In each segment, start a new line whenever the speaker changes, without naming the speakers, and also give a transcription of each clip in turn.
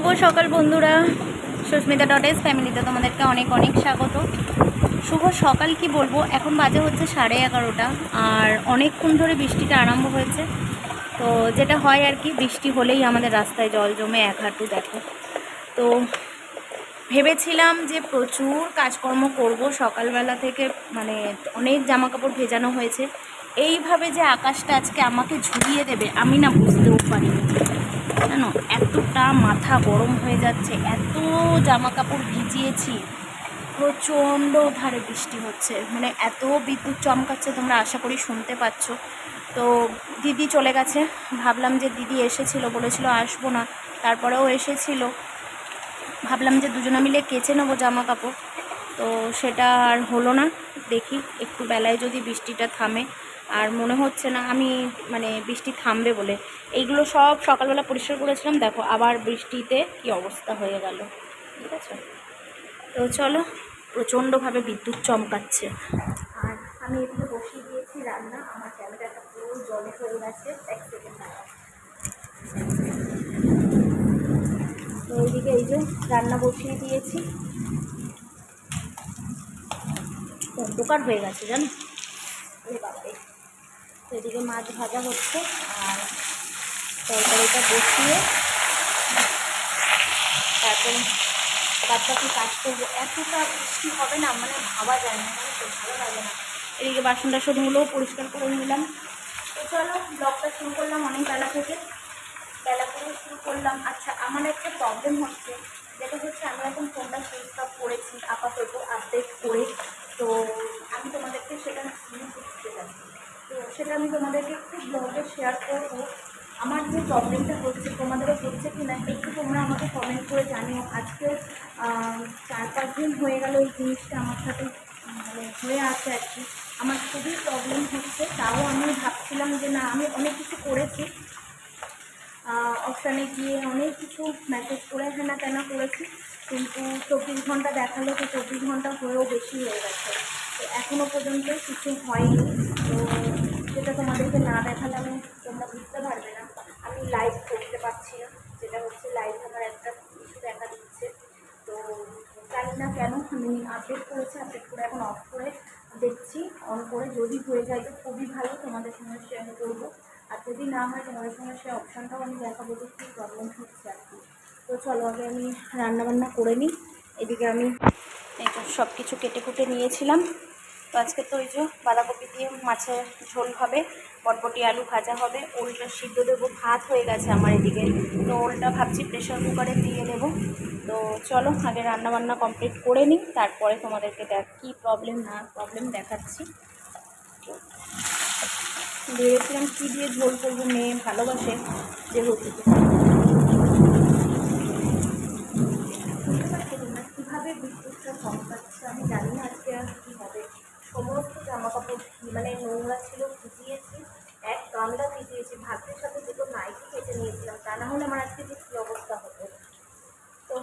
শুভ সকাল বন্ধুরা। সুস্মিতা ডটেস ফ্যামিলিতে তোমাদেরকে অনেক অনেক স্বাগত। শুভ সকাল কি বলব? এখন বাজে হচ্ছে সাড়ে এগারোটা আর অনেকক্ষণ ধরে বৃষ্টিটা আরম্ভ হয়েছে। তো যেটা হয় আর কি, বৃষ্টি হলেই আমাদের রাস্তায় জল জমে এক হাঁটু দেখো। তো ভেবেছিলাম যে প্রচুর কাজকর্ম করব। সকালবেলা থেকে মানে অনেক জামা কাপড় ভেজানো হয়েছে। এইভাবে যে আকাশটা আজকে আমাকে ঝুলিয়ে দেবে, আমি না বুঝতেও পারিনি। জানো? এতটা মাথা গরম হয়ে যাচ্ছে, এত জামা কাপড় ভিজিয়েছি, প্রচণ্ড ধারে বৃষ্টি হচ্ছে মানে এত বিদ্যুৎ চমকাচ্ছে তোমরা আশা করি শুনতে পাচ্ছ। তো দিদি চলে গেছে, ভাবলাম যে দিদি এসেছিল, বলেছিল আসব না, তারপরেও এসেছিল। ভাবলাম যে দুজনে মিলে কেচে নেব জামা কাপড় তো সেটা আর হলো না, দেখি একটু বেলায় যদি বৃষ্টিটা থামে। আর মনে হচ্ছে না আমি মানে বৃষ্টি থামবে বলে। এইগুলো সব সকালবেলা পরিষ্কার করেছিলাম, দেখো আবার বৃষ্টিতে কি অবস্থা হয়ে গেল। ঠিক আছে? তো চলো, প্রচণ্ডভাবে বিদ্যুৎ চমকাচ্ছে। আর আমি এদিকে বসিয়ে দিয়েছি রান্না। আমার ক্যামেরাটা পুরো জলে হয়ে গেছে, এক সেকেন্ড তো এইদিকে এই যে রান্না বসিয়ে দিয়েছি। অন্ধকার হয়ে গেছে, জানো? বাবারে তো এদিকে মাছ ভাজা হচ্ছে আর তরকারিটা বসিয়ে তারপরে বাদ বাকি কাজ করব। এতটা বৃষ্টি হবে না মানে ভাবা যায় না মানে ভালো লাগে না। এদিকে বাসন টাসনগুলোও পরিষ্কার করে নিলাম। তো চলো ব্লগটা শুরু করলাম অনেক বেলা থেকে। বেলা করে শুরু করলাম। আচ্ছা আমার একটা প্রবলেম হচ্ছে। যেটা হচ্ছে, আমি এখন ফোনটা সুইচ অফ করেছি, আপাতত আপডেট করে। তো আমি তোমাদেরকে সেটা নিয়ে করতে যাচ্ছি। তো সেটা আমি তোমাদেরকে একটু ব্লগে শেয়ার করব। আমার যে প্রবলেমটা হচ্ছে, তোমাদেরও হচ্ছে কি না, একটু তোমরা আমাকে কমেন্ট করে জানিও। আজকে চার পাঁচ দিন হয়ে গেল এই জিনিসটা আমার সাথে মানে হয়ে আছে আর কি। আমার খুবই প্রবলেম হচ্ছে, তাও আমি ভাবছিলাম যে না, আমি অনেক কিছু করেছি। অপশানে গিয়ে অনেক কিছু মেসেজ করে হ্যানা তেনা করেছি। কিন্তু চব্বিশ ঘণ্টা দেখাল, তো চব্বিশ ঘণ্টা হয়েও বেশি হয়ে গেছে। এখনও পর্যন্ত কিছু হয়নি। তো সেটা তোমাদেরকে না দেখালে আমি তোমরা বুঝতে পারবে না। আমি লাইভ করতে পারছি না। যেটা হচ্ছে লাইভ আমার একটা ইস্যু দেখা দিচ্ছে। তো জানি না কেন আমি আপডেট করেছি আপডেট করে এখন অফ করে দেখছি অন করে যদি হয়ে যায় তো খুবই ভালো। তোমাদের সঙ্গে শেয়ার করব। আর যদি না হয় তোমাদের সঙ্গে সে অপশানটাও আমি দেখাবো যে কী প্রবলেম হচ্ছে আর কি। তো চলো আগে আমি রান্নাবান্না করে নিই। এদিকে আমি সব কিছু কেটে কুটে নিয়েছিলাম। তো আজকে তো ওই যে বাঁধাকপি দিয়ে মাছের ঝোল হবে, বটবটি আলু ভাজা হবে, ওলটা সিদ্ধ দেবো, ভাত হয়ে গেছে আমার এদিকে। তো ওলটা ভাবছি প্রেশার কুকারে দিয়ে দেবো। তো চলো আগে রান্না বান্না কমপ্লিট করে নিই, তারপরে তোমাদেরকে দেখ কী প্রবলেম না প্রবলেম দেখাচ্ছি। ভেবেছিলাম কী দিয়ে ঝোল করব, মেয়ে ভালোবাসে যেহেতু। কীভাবে বিদ্যুৎটা চমকাচ্ছে আমি জানি না আজকে আর কী হবে সমস্ত জামা কাপড় মানে নোংরা ছিল ভিজিয়েছি এক গামলা ভিজিয়েছি ভাতের সাথে দুটো নাইটি কেটে নিয়েছিলাম তা না হলে আমার আজকে যে কী অবস্থা হতো তো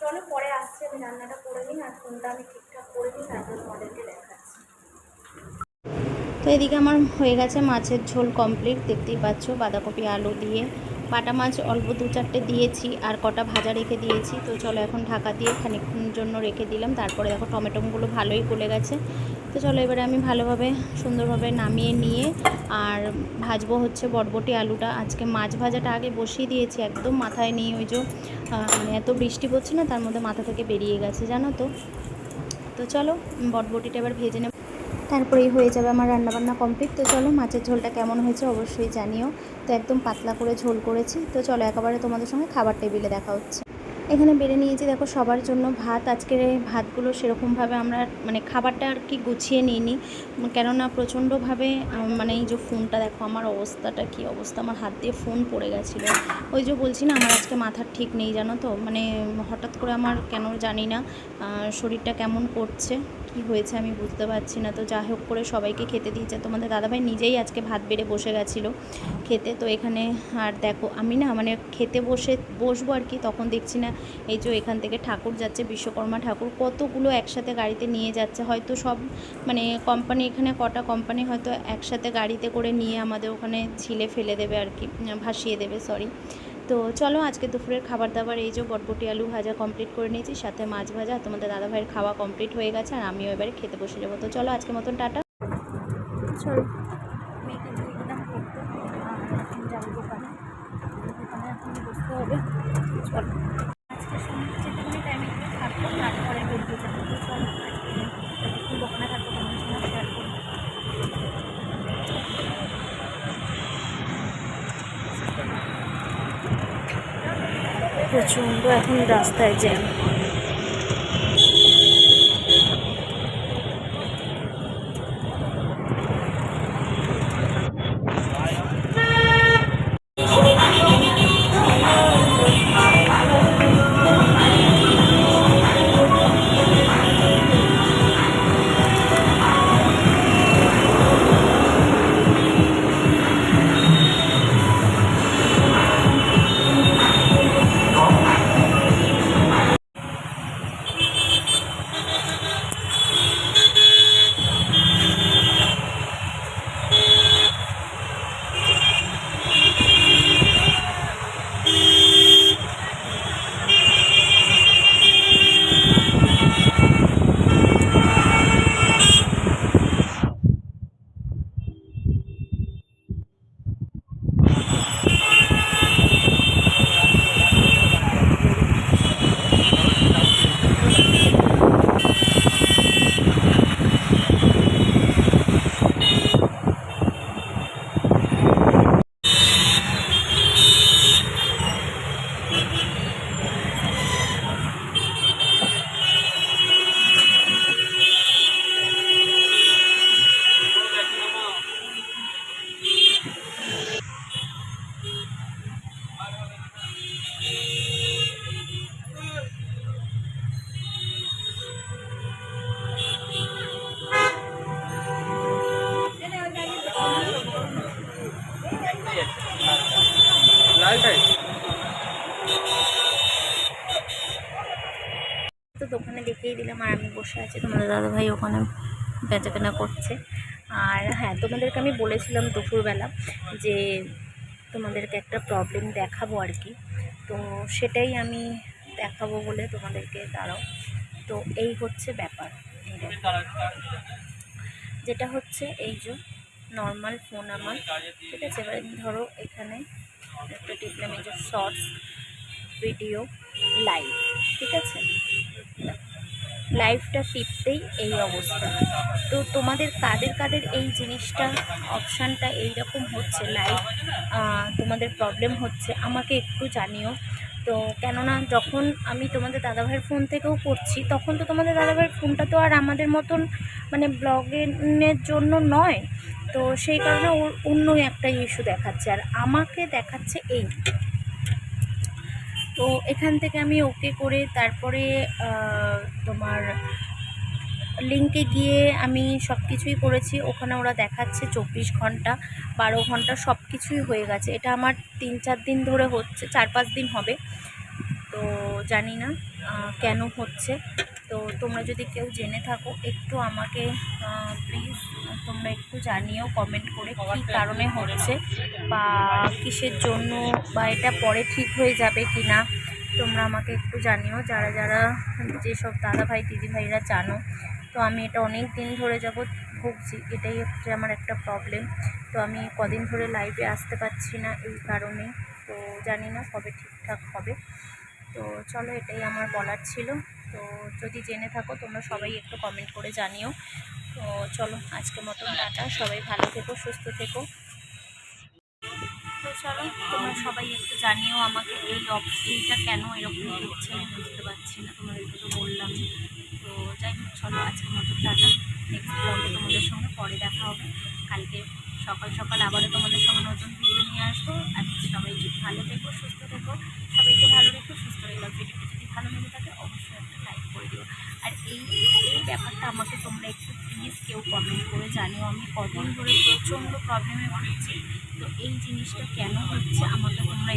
চলো পরে আসছে আমি রান্নাটা করে নিই আর ফোনটা আমি ঠিকঠাক করে নিই তারপর তোমাদেরকে দেখাচ্ছি তো এদিকে আমার হয়ে গেছে মাছের ঝোল কমপ্লিট দেখতেই পাচ্ছ, বাঁধাকপি, আলু দিয়ে। বাটা মাছ অল্প দু চারটে দিয়েছি আর কটা ভাজা রেখে দিয়েছি। তো চলো এখন ঢাকা দিয়ে খানিকক্ষণ জন্য রেখে দিলাম। তারপরে দেখো টমেটোগুলো ভালোই গলে গেছে। তো চলো এবারে আমি ভালোভাবে, সুন্দরভাবে নামিয়ে নিয়ে আর ভাজবো হচ্ছে বটবটি আলুটা। আজকে মাছ ভাজাটা আগে বসিয়ে দিয়েছি, একদম মাথায় নেই ওই যে মানে এত বৃষ্টি পড়ছে না, তার মধ্যে মাথা থেকে বেরিয়ে গেছে, জানো তো। তো চলো বটবটিটা এবার ভেজে নেব। তারপরেই হয়ে যাবে আমার রান্নাবান্না কমপ্লিট তো চলো, মাছের ঝোলটা কেমন হয়েছে অবশ্যই জানিও। তো একদম পাতলা করে ঝোল করেছি। তো চলো, একেবারে তোমাদের সঙ্গে খাবার টেবিলে দেখা হচ্ছে। এখানে বেড়ে নিয়েছি, দেখো, সবার জন্য ভাত। আজকের ভাতগুলো সেরকমভাবে আমরা মানে খাবারটা আর কি গুছিয়ে নিইনি। কেননা প্রচণ্ডভাবে মানে এই যে ফোনটা, দেখো, আমার অবস্থাটা কি অবস্থা? আমার হাত দিয়ে ফোন পড়ে গেছিল। ওই যে বলছি না, আমার আজকে মাথার ঠিক নেই, জানো তো? মানে হঠাৎ করে আমার কেন জানি না শরীরটা কেমন করছে। কি হয়েছে আমি বুঝতে পারছি না। তো যাই হোক করে সবাইকে খেতে দিয়েছে। তোমাদের দাদাভাই নিজেই আজকে ভাত বেড়ে বসে গেছিল খেতে। তো এখানে আর দেখো, আমি না মানে খেতে বসে বসবো আর কি, তখন দেখছি না এই যে এখান থেকে ঠাকুর যাচ্ছে, বিশ্বকর্মা ঠাকুর। কতগুলো একসাথে গাড়িতে নিয়ে যাচ্ছে। হয়তো সব মানে কোম্পানি এখানে কটা কোম্পানি হয়তো একসাথে গাড়িতে করে নিয়ে আমাদের ওখানে ছিলে ফেলে দেবে আর কি, ভাসিয়ে দেবে সরি
তো চলো আজকে দুপুরের খাবার দাবার এই যে বটবটি আলু ভাজা কমপ্লিট করে নিয়েছি সাথে মাছ ভাজা তোমাদের দাদা ভাইয়ের খাওয়া কমপ্লিট হয়ে গেছে আর আমিও এবারে খেতে বসে যাব। তো চলো আজকে মতন টাটা। চলো দিলাম পড়তে আর এখন যাব দোকানে দোকানে এখন বসতে হবে চলো আজকে সময় যেটুকুনি টাইমে একটু থাকব তারপরে বেরিয়ে যাব তো চলো একটু দোকানে থাকব তোমার সঙ্গে শেয়ার করব প্রচণ্ড এখন রাস্তায় জ্যাম বসে আছি। তোমাদের দাদাভাই ওখানে বেচাকেনা করছে। আর হ্যাঁ তোমাদেরকে আমি বলেছিলাম দুপুরবেলা যে তোমাদেরকে একটা প্রবলেম দেখাবো আর কি। তো সেটাই আমি দেখাবো বলে তোমাদেরকে দাঁড়াও। তো এই হচ্ছে ব্যাপার। যেটা হচ্ছে এই যে নর্মাল ফোন আমার। ঠিক আছে, এবার ধরো এখানে একটা টিপলাম এই যে শর্টস ভিডিও লাইভ ঠিক আছে? লাইভটা টিপতেই এই অবস্থা। তো তোমাদের কাদের কাদের এই জিনিসটা, অপশানটা এইরকম হচ্ছে লাইভ তোমাদের প্রবলেম হচ্ছে, আমাকে একটু জানিও। তো কেননা যখন আমি তোমাদের দাদাভাইয়ের ফোন থেকেও করছি, তখন তো তোমাদের দাদাভাইয়ের ফোনটা তো আর আমাদের মতন মানে ব্লগিংয়ের জন্য নয়। তো সেই কারণে ওর অন্য একটা ইস্যু দেখাচ্ছে। আর আমাকে দেখাচ্ছে এই। তো এখান থেকে আমি ওকে করে তারপরে তোমার লিঙ্কে গিয়ে আমি সব কিছুই করেছি। ওখানে ওরা দেখাচ্ছে চব্বিশ ঘণ্টা, বারো ঘণ্টা সব কিছুই হয়ে গেছে। এটা আমার তিন চার দিন ধরে হচ্ছে, চার পাঁচ দিন হবে। তো জানি না কেন হচ্ছে। তো তোমরা যদি কেউ জেনে থাকো, একটু আমাকে প্লিজ তোমরা একটু জানিও কমেন্ট করে কী কারণে হচ্ছে বা কিসের জন্য বা এটা পরে ঠিক হয়ে যাবে কি না তোমরা আমাকে একটু জানিও। যারা যারা যেসব দাদা ভাই দিদি ভাইরা জানো তো আমি এটা অনেক দিন ধরে যাব ভুগছি। এটাই হচ্ছে আমার একটা প্রবলেম তো আমি কদিন ধরে লাইভে আসতে পারছি না এই কারণে। তো জানি না কবে ঠিকঠাক হবে। তো চলো এটাই আমার বলার ছিল। তো যদি জেনে থাকো তোমরা সবাই একটু কমেন্ট করে জানিও। তো চলো আজকে মতন টাটা। সবাই ভালো থেকো, সুস্থ থেকো। তো চলো, তোমরা সবাই একটু জানিও আমাকে এই অপ- এইটা কেন এরকম হচ্ছে, আমি বুঝতে পারছি না, তোমাদেরকে তো বললাম। তো যাই হোক, চলো, আজকের মতো টাটা। নেক্সট ব্লগে তোমাদের সঙ্গে পরে দেখা হবে। কালকে সকাল সকাল আবারও তোমাদের সঙ্গে নতুন ভিডিও নিয়ে আসব। আর সবাই ভালো থেকো, সুস্থ থেকো। সবাইকে ভালো রেখো, সুস্থ রেখো। ভিডিওটি যদি ভালো লেগে থাকে, অবশ্যই একটা লাইক করে দিও। আর এই এই ব্যাপারটা আমাকে তোমরা একটু প্লিজ কেউ কমেন্ট করে জানিও আমি কদিন ধরে প্রচণ্ড প্রবলেমে ভুগছি। তো এই জিনিসটা কেন হচ্ছে আমাকে তোমরা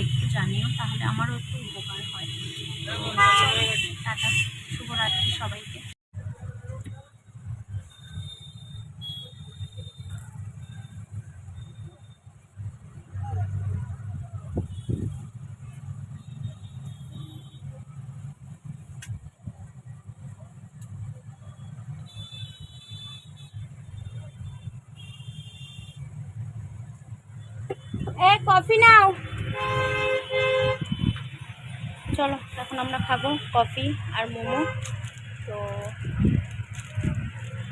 কফি নাও। চলো, এখন আমরা খাব কফি আর মোমো। তো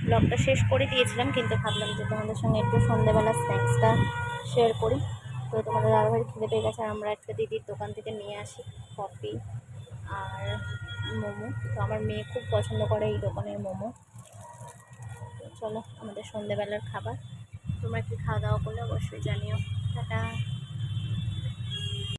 ব্লগটা শেষ করে দিয়েছিলাম, কিন্তু ভাবলাম যে তোমাদের সঙ্গে একটু সন্ধ্যেবেলা স্ন্যাক্সটা শেয়ার করি। তো তোমাদের দাদাভাই খেতে পেয়ে গেছে আমরা একটা দিদির দোকান থেকে নিয়ে আসি কফি আর মোমো। তো আমার মেয়ে খুব পছন্দ করে এই দোকানের মোমো। চলো, আমাদের সন্ধ্যেবেলার খাবার। তোমরা কি খাওয়া দাওয়া করলে অবশ্যই জানিও। টাটা।